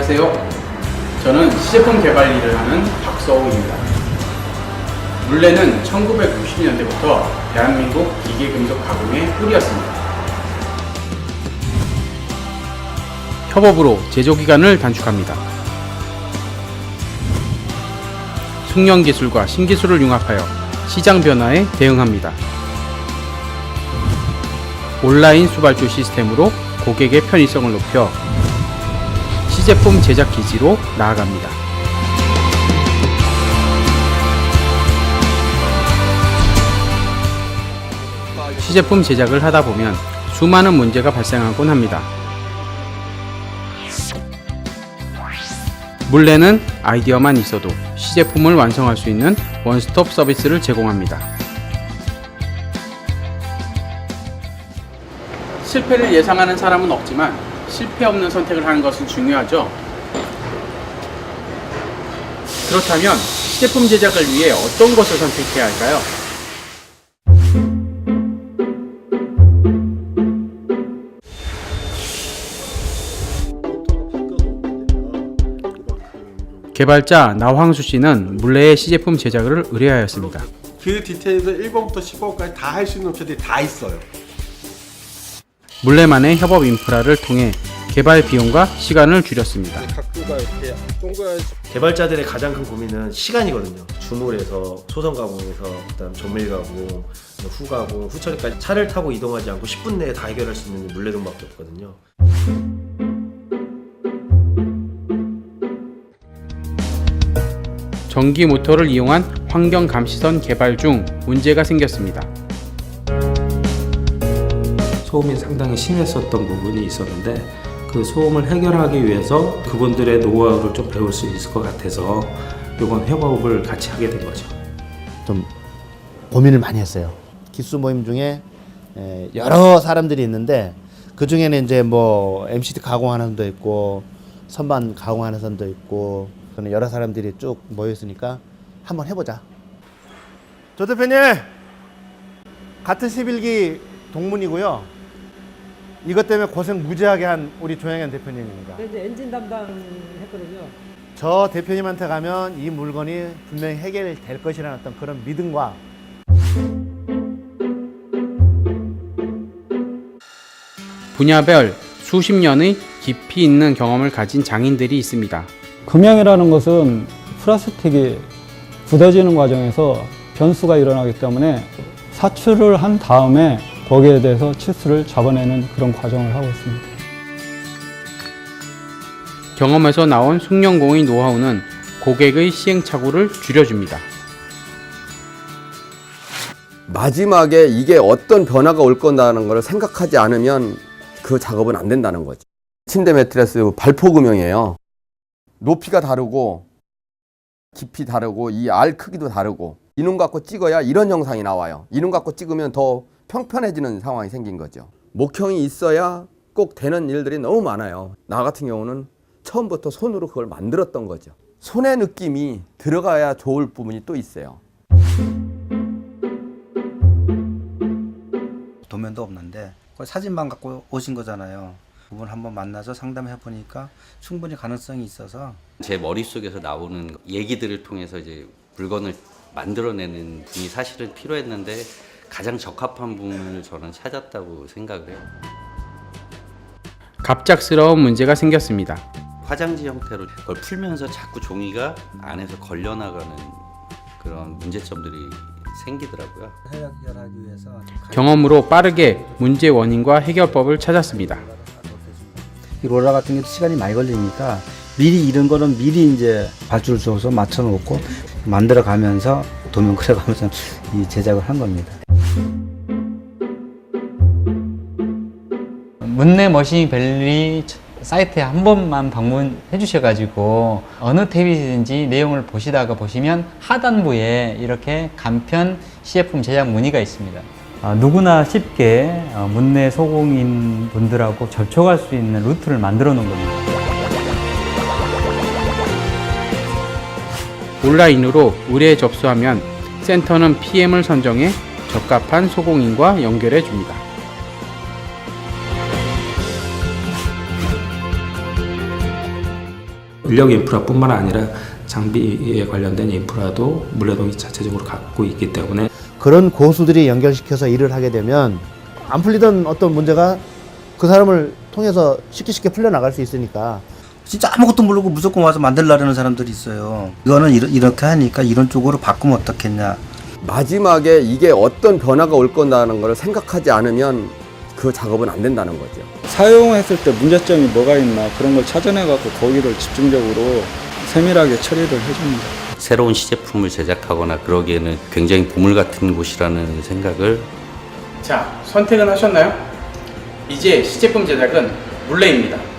안녕하세요. 저는 시제품 개발 일을 하는 박서우입니다. 물레는 1960년대부터 대한민국 기계금속 가공의 뿌리였습니다. 협업으로 제조 기간을 단축합니다. 숙련 기술과 신기술을 융합하여 시장 변화에 대응합니다. 온라인 수발주 시스템으로 고객의 편의성을 높여 시제품 제작 기지로 나아갑니다. 시제품 제작을 하다 보면 수많은 문제가 발생하곤 합니다. 물레는 아이디어만 있어도 시제품을 완성할 수 있는 원스톱 서비스를 제공합니다. 실패를 예상하는 사람은 없지만 실패 없는 선택을 하는 것은 중요하죠. 그렇다면 시제품 제작을 위해 어떤 것을 선택해야 할까요? 개발자 나황수 씨는 물레의 시제품 제작을 의뢰하였습니다. 그 디테일을 1번부터 10번까지 다 할 수 있는 업체들이 다 있어요. 물레만의 협업 인프라를 통해 개발 비용과 시간을 줄였습니다. 각도가 이렇게 동그란 개발자들의 가장 큰 고민은 시간이거든요. 주물에서 소선 가공에서 그다음 정밀 가공, 후 가공, 후 처리까지 차를 타고 이동하지 않고 10분 내에 다 해결할 수 있는 게 물레동밖에 없거든요. 전기 모터를 이용한 환경 감시선 개발 중 문제가 생겼습니다. 소음이 상당히 심했었던 부분이 있었는데 그 소음을 해결하기 위해서 그분들의 노하우를 좀 배울 수 있을 것 같아서 이번 협업을 같이 하게 된 거죠. 좀 고민을 많이 했어요. 기수 모임 중에 에, 여러 사람들이 있는데 그 중에는 이제 뭐 MCT 가공하는 사람도 있고 선반 가공하는 사람도 있고 그런 여러 사람들이 쭉 모여 있으니까 한번 해보자. 조 대표님 같은 11기 동문이고요. 이것 때문에 고생 무지하게 한 우리 조영현 대표님입니다. 이제 엔진 담당했거든요. 저 대표님한테 가면 이 물건이 분명히 해결될 것이라는 어떤 그런 믿음과 분야별 수십 년의 깊이 있는 경험을 가진 장인들이 있습니다. 금형이라는 것은 플라스틱이 굳어지는 과정에서 변수가 일어나기 때문에 사출을 한 다음에 거기에 대해서 치수를 잡아내는 그런 과정을 하고 있습니다. 경험에서 나온 숙련공의 노하우는 고객의 시행착오를 줄여줍니다. 마지막에 이게 어떤 변화가 올 거라는 걸 생각하지 않으면 그 작업은 안 된다는 거죠. 침대 매트리스 발포금형이에요. 높이가 다르고 깊이 다르고 이 알 크기도 다르고 이놈 갖고 찍어야 이런 형상이 나와요. 이놈 갖고 찍으면 더 평편해지는 상황이 생긴 거죠. 목형이 있어야 꼭 되는 일들이 너무 많아요. 나 같은 경우는 처음부터 손으로 그걸 만들었던 거죠. 손의 느낌이 들어가야 좋을 부분이 또 있어요. 도면도 없는데 그 사진만 갖고 오신 거잖아요. 두분 한번 만나서 상담해 보니까 충분히 가능성이 있어서 제 머릿속에서 나오는 얘기들을 통해서 이제 물건을 만들어내는 분이 사실은 필요했는데 가장 적합한 분을 저는 찾았다고 생각을 해요. 갑작스러운 문제가 생겼습니다. 화장지 형태로 그걸 풀면서 자꾸 종이가 안에서 걸려나가는 그런 문제점들이 생기더라고요. 해결하기 위해서 경험으로 빠르게 문제 원인과 해결법을 찾았습니다. 이 롤러 같은 경우 시간이 많이 걸리니까 미리 이런 거는 미리 이제 발주를 줘서 맞춰 놓고 만들어 가면서 도면 그려 가면서 이 제작을 한 겁니다. 문내 머신 밸리 사이트에 한 번만 방문해 주셔가지고 어느 탭이든지 내용을 보시다가 보시면 하단부에 이렇게 간편 CF 제작 문의가 있습니다. 아, 누구나 쉽게 어, 문내 소공인 분들하고 접촉할 수 있는 루트를 만들어 놓은 겁니다. 온라인으로 의뢰에 접수하면 센터는 PM을 선정해 적합한 소공인과 연결해 줍니다. 인력 인프라뿐만 아니라 장비에 관련된 인프라도 물레동이 자체적으로 갖고 있기 때문에 그런 고수들이 연결시켜서 일을 하게 되면 안 풀리던 어떤 문제가 그 사람을 통해서 쉽게 쉽게 풀려나갈 수 있으니까 진짜 아무것도 모르고 무조건 와서 만들려는 사람들이 있어요. 이거는 이러, 이렇게 하니까 이런 쪽으로 바꾸면 어떻겠냐. 마지막에 이게 어떤 변화가 올 거라는 걸 생각하지 않으면 그 작업은 안 된다는 거죠. 사용했을 때 문제점이 뭐가 있나 그런 걸 찾아내갖고 거기를 집중적으로 세밀하게 처리를 해줍니다. 새로운 시제품을 제작하거나 그러기에는 굉장히 보물 같은 곳이라는 생각을 자, 선택은 하셨나요? 이제 시제품 제작은 물레입니다.